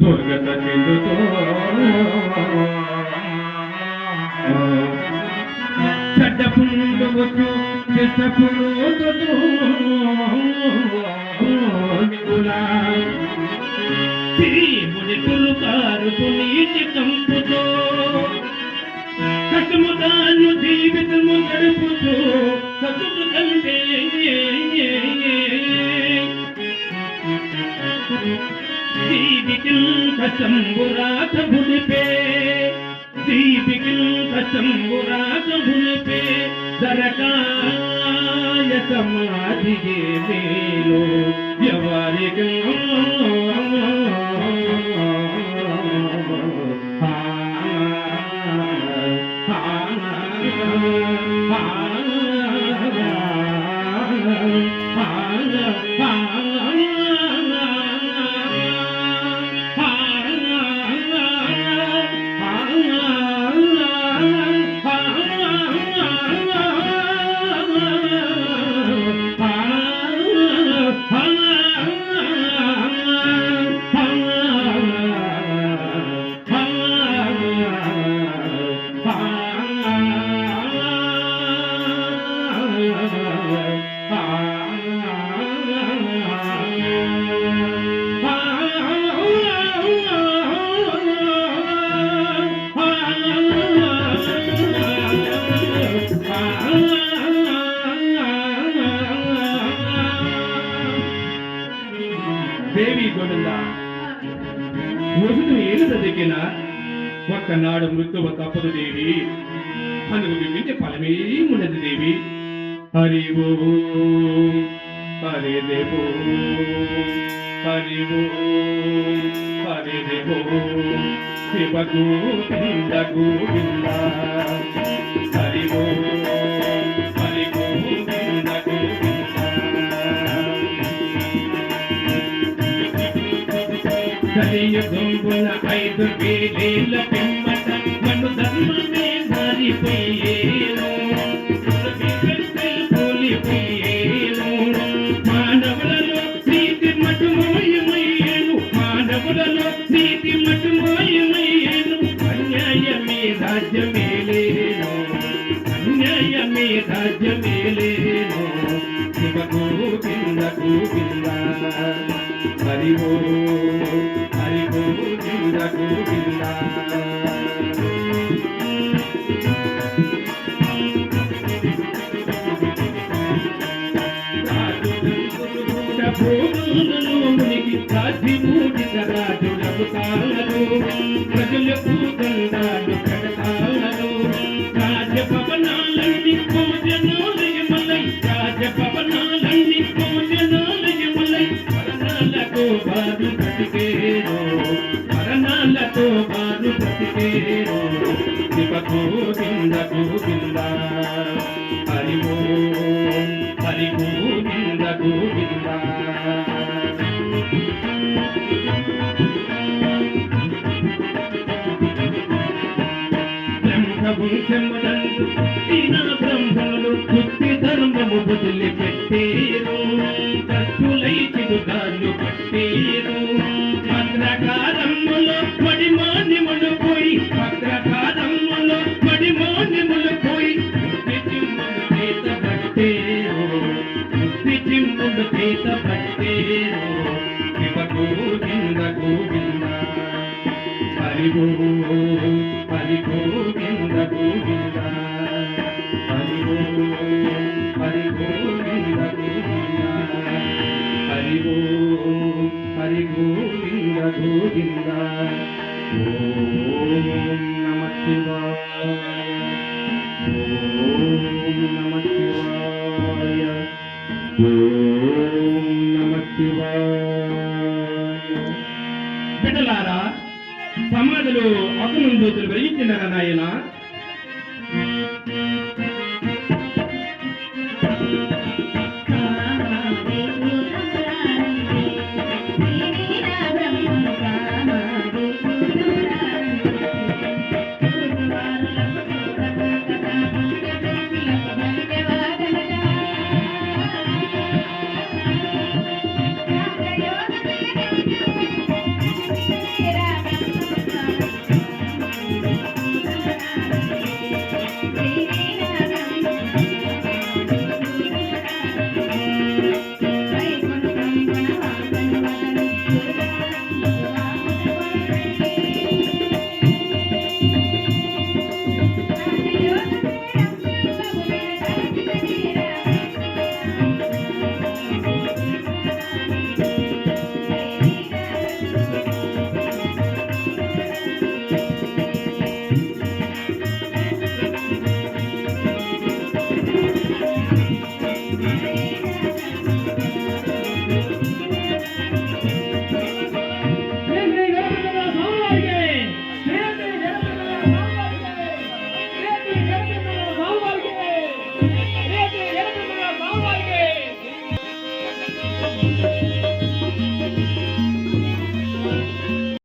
దుర్గత చెందుతో చెడ్డ పుండువచ్చు చెడ్డ పుండుతో మునితులు కారుతు నీటి కంపుతో కష్టము తాను జీవితము దీపికిల్ కష్టంబురాత భునిపే దీపికిల్ కష్టంబురాత భునిపే దరకాయ సమాధిగే మేలు. ఎవరికి దేవి గోవింద. మృదుడు ఏలు దదికిన ఒక్కనాడు మృత్యువ తప్పదు దేవి. అందుకు మించి ఫలమే ఉన్నది దేవి. హరి ఓ హరి దేవో హరి ఓ హరి దేవో. శివ గోవింద గోవింద. కలియుగంబుల ఐదు వేలేల పిమ్మట మను ధర్మమే మారిపోయేను పోలిపోయేను మానవులలో ప్రీతి మటుమోయమయ్యేను. మానవులలో మటుమోయమయ్యేను. అన్యాయమే రాజ్యమే లేను అన్యాయమే రాజ్యమే లేను శివ గోవింద గోవింద హరి ఓ ప్రజలకు దండాలు కడతాలను రాజభవనాలన్నీ భోజనాలయమలై రాజభవనాలన్నీ భోజనాలయమలై మరణాలతో బారు బ్రతికేరో మరణాలతో బారు బ్రతికేరో బ్రహ్మవంశములందు ఈన బ్రహ్మలు బుద్ధి ధర్మము వదిలి పెట్టేరు కత్తులై చిరుగాలు పట్టేరు. భద్రకారములో మడిమాన్యములు పోయి భద్రకారములో మడిమాన్యములు పోయి బుద్ధి చిమ్ములు చేత పట్టేరు. బుద్ధి చిమ్ములు చేత పట్టేరు. శివ గోవింద గోవింద. హరి ఓం గోవింద గోవింద హరి ఓం హరి గోవింద గోవింద నమ శివాయ ఓం నమ శివాయ ఓం నమ శివాయ బిడ్డలారా సమాధిలో నాయన